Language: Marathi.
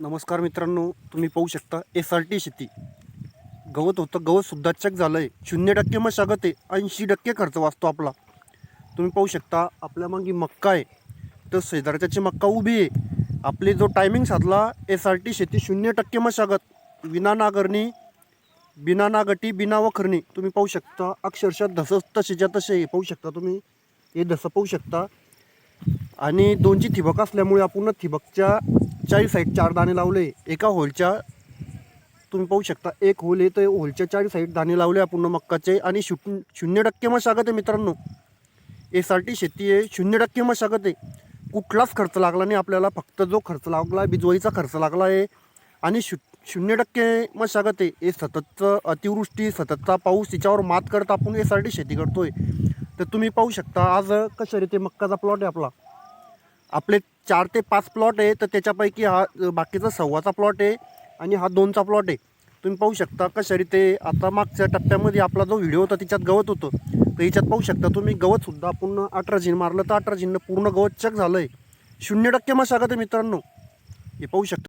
नमस्कार मित्रांनो तुम्ही पाहू शकता एस आर टी शेती. गवत होतं गवतसुद्धा चेक झालं आहे शून्य टक्के मशागत आहे ऐंशी टक्के खर्च वाचतो आपला. तुम्ही पाहू शकता आपल्या मागे मक्का आहे तर शेजारच्याची मक्का उभी आहे. आपली जो टायमिंग साधला एस आर टी शेती शून्य टक्के मशागत. विना नागरणी बिना नागटी बिना वखरणी. तुम्ही पाहू शकता अक्षरशः धसं तसेच्या तसे हे पाहू शकता तुम्ही. हे धसं पाहू शकता. आणि दोनची ठिबक असल्यामुळे आपण ठिबकच्या चारी साईड चार दाणे लावले. एका होलच्या तुम्ही पाहू शकता एक होल आहे तर होलच्या चारी साईड दाणे लावले आपण मक्काचे आणि शु शून्य टक्के मशागत आहे मित्रांनो. एस आर टी शेती आहे शून्य टक्के मशागत आहे. कुठलाच खर्च लागला नाही आपल्याला फक्त जो खर्च लागला आहे बिजवाईचा खर्च लागला आहे. आणि शू शून्य टक्के मशागत आहे. हे सततचं अतिवृष्टी सततचा पाऊस तिच्यावर मात करत आपण एस आर टी शेती तर तुम्ही पाहू शकता आज कशा रीते मक्काचा प्लॉट आहे आपला. आपले चार ते पाच प्लॉट आहे तर त्याच्यापैकी हा बाकीचा सव्वाचा प्लॉट आहे आणि हा दोनचा प्लॉट आहे. तुम्ही पाहू शकता कशा रीते आता मागच्या टप्प्यामध्ये आपला जो व्हिडिओ होता तिच्यात गवत होतं. तर याच्यात पाहू शकता तुम्ही गवतसुद्धा पूर्ण अठरा झिन मारलं तर अठरा झिननं पूर्ण गवत चेक झालं आहे शून्य टक्के मशागत आहे मित्रांनो. हे पाहू शकता